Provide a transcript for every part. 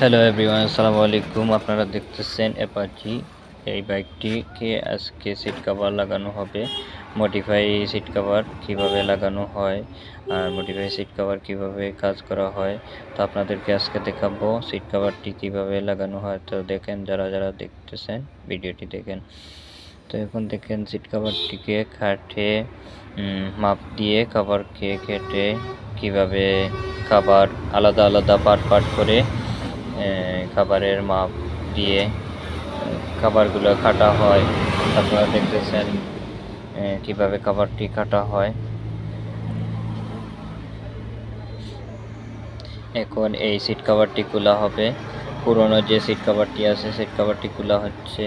Hello everyone আসসালামু আলাইকুম আপনারা দেখতেছেন অ্যাপাচি এই বাইকটিকে আজকে সিট কভার লাগানো হবে। মডিফাই সিট কভার কীভাবে লাগানো হয় আর মডিফাই সিট কভার কীভাবে কাজ করা হয়। তো আপনাদেরকে আজকে দেখাবো সিট কভারটি কীভাবে লাগানো হয়। তো দেখেন, যারা যারা দেখতেছেন, ভিডিওটি দেখেন। তো এখন দেখেন সিট কভারটিকে খাটে মাপ দিয়ে কভারকে কেটে কীভাবে খাবার আলাদা আলাদা পার্ট পার্ট করে খাবারের মাপ দিয়ে, খাবারগুলো কাটা হয়। আপনারা দেখতেছেন কীভাবে খাবারটি কাটা হয়। এখন এই সিট কভারটি খোলা হবে। পুরনো যে সিট কভারটি আছে, সিট কভারটি খোলা হচ্ছে।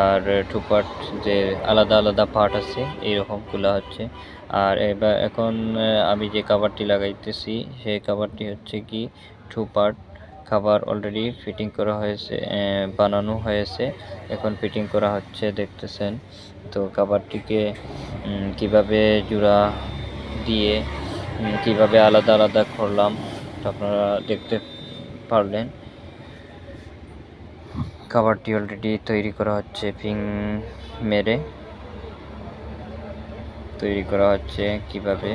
আর টু পার্ট যে আলাদা আলাদা পার্ট আছে, এইরকম খোলা হচ্ছে। আর এবার এখন আমি যে কভারটি লাগাইতেছি, সেই কভারটি হচ্ছে কি টু পার্ট খাবার অলরেডি ফিটিং করা হয়েছে বানানো হয়েছে। এখন ফিটিং করা হচ্ছে, দেখতেছেন। তো খাবারটিকে কীভাবে জোড়া দিয়ে কীভাবে আলাদা আলাদা করলাম আপনারা দেখতে পারলেন। খাবারটি অলরেডি তৈরি করা হচ্ছে পিং মেরে। তৈরি করা হচ্ছে, কীভাবে?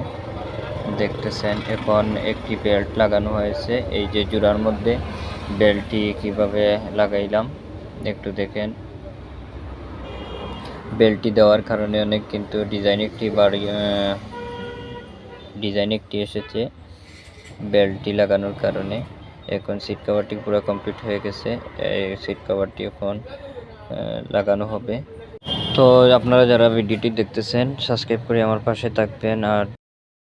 দেখতেছেন, এখন একটি বেল্ট লাগানো হয়েছে। এই যে জোড়ার মধ্যে বেল্টটি কীভাবে লাগাইলাম, একটু দেখেন। বেল্টটি দেওয়ার কারণে অনেক কিন্তু ডিজাইন একটি বাড়ি ডিজাইন একটি এসেছে বেল্টটি লাগানোর কারণে। এখন সিট কভারটি পুরো কমপ্লিট হয়ে গেছে, এই সিট কভারটি এখন লাগানো হবে। তো আপনারা যারা ভিডিওটি দেখতেছেন সাবস্ক্রাইব করে আমার পাশে থাকবেন, আর